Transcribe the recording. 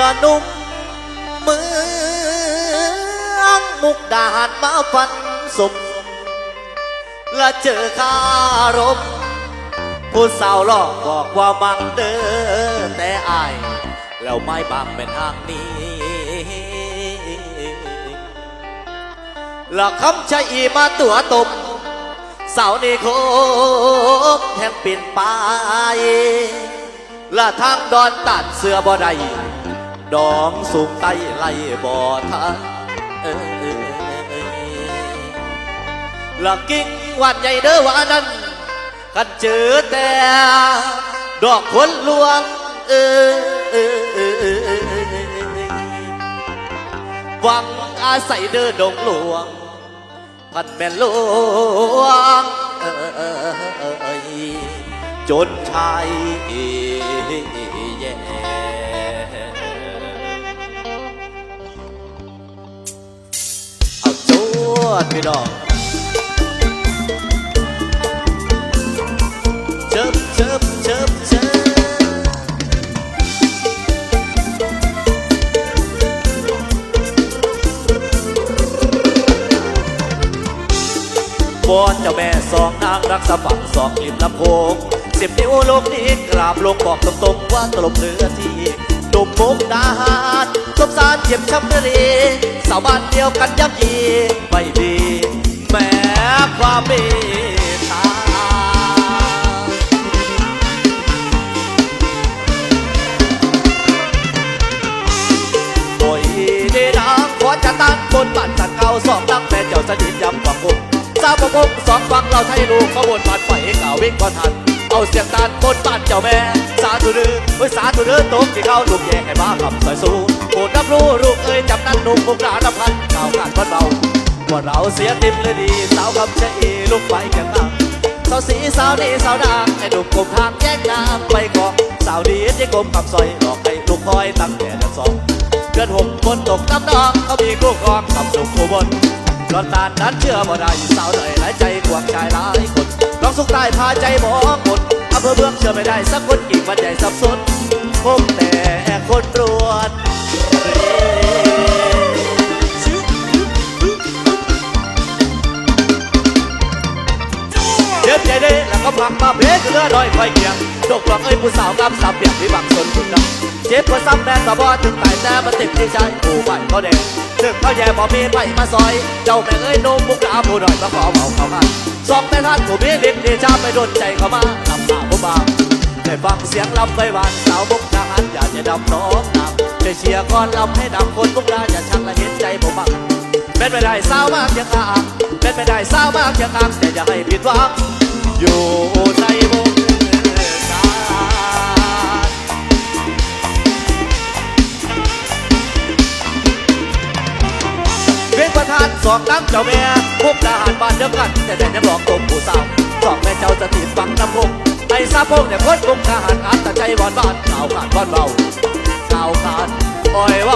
ละนุ่มเมืองมุกดาหารมาฟันสม และเจอคารม ผู้สาวหลอกบอกว่ามังเด้อแต่อาย แล้วไม่บางเป็นทางนี้หลักคำใช้อีมาตัวตมสาวนี่คบแทงปิ่นปลายและทางดอนตัดเสื้อบ่ได้ ดองสูงไตไล่บ่อทันหลักกิ่งวันใหญ่เด้อว่านั้นกันเจอแต่ ดอกคนลวงเออวังอาศัยเด้อดงหลวง พันแม่นหลวงเออเออเออเออจนชายแย่ ดพี่น้องเชิบเชิบเชิบเชิบบอนเจ้าแม่สองนางรักษาฝั่งสองริมลำโพงสิบนิ้วโลกนี้กราบลงบอกตรงๆว่าตลบเนื้อที่ตุ่มมุกดาหารสมสารเจ็บช้ำเรีสาวบ้านเดียวกันยับยีไม่ จะตั้นบ้านสันเก่าสองดังแม่เจ้าสนิทยำกว่างงสาวประพงสองฟังเราไทยลูกขบวนบานไฟเก่าวิ่งก่อนทัน เอาเสียงตานบนบ้านเจ้าแม่ สาธุเดือเฮ้ยสาธุเดือตกที่เขาลูกแย่ให้มากับสอยสู้โปรดรับรู้ลูกเอ้ยจำนั้นหนุ่มมุกดาลพันข่าการบ้านเบาว่าเราเสียติมเลยดีสาวคำชะอีลูกไปแก่งนางสาวสีสาวนี่สาวนางไอ้หนุ่มกลมทางแยกน้ำไปกองสาวดีที่กลมคำซอยหลอกให้ลูกคอยตั้งแต่เดือนสอง เดือนหกฝนตกน้ำนองเขามีคู่ครองกับสุขคู่บนรอนตานนั้นเชื่อบ่ได้สาวหน่อยหลายใจกวางชายหลายคนน้องสุขใต้พาใจมอกคนอำเภอเมืองเชื่อไม่ได้สักคนกิ่งวันใหญ่สับสนพบแต่ เจ็บใจเด้แล้วก็พักมาเพชรเรือน้อยคอยเกียงดกหลอกเอ้ยผู้สาวงามสามเปียกวิบังสนคุณน้ำเจ็บกว่าซ้ำแม่ตาบอถึงตายแต่มันติดที่ใจผู้ใหม่เขาแดงถึงเขาแย่พอมีไปมาซอย เจ้าแม่เอ้ยนมมุกดาผู้หน่อยมาขอเบาเขามาสองแต่ท่านผู้มีฤทธิ์เดชาไปโดนใจเขามาลำตาผู้บ่าวได้ฟังเสียงลำไปหวานสาวมุกดาหันอยากจะดำน้องนำจะเชียร์ก่อนลำให้ดำคนมุกดาอย่าชักละเห็นใจผมบ้าง เป็นไม่ได้สาวมากยังอ่างเป็นไม่ได้สาวมากยังอ่างแต่อย่าให้ผิดหวังอยู่ในวงการเป็นประธานสองน้ำเจ้าแม่พวกทหารบ้านเดียวกัน แต่แต่จะบอกตมผู้สาวสองแม่เจ้าสถิตฟังน้ำพงไอ้ซาพงเนี่ยพ้นพงทหารอาตใจบอนบ้านข่าวขาดบอนเบาข่าวขาดปล่อยว่า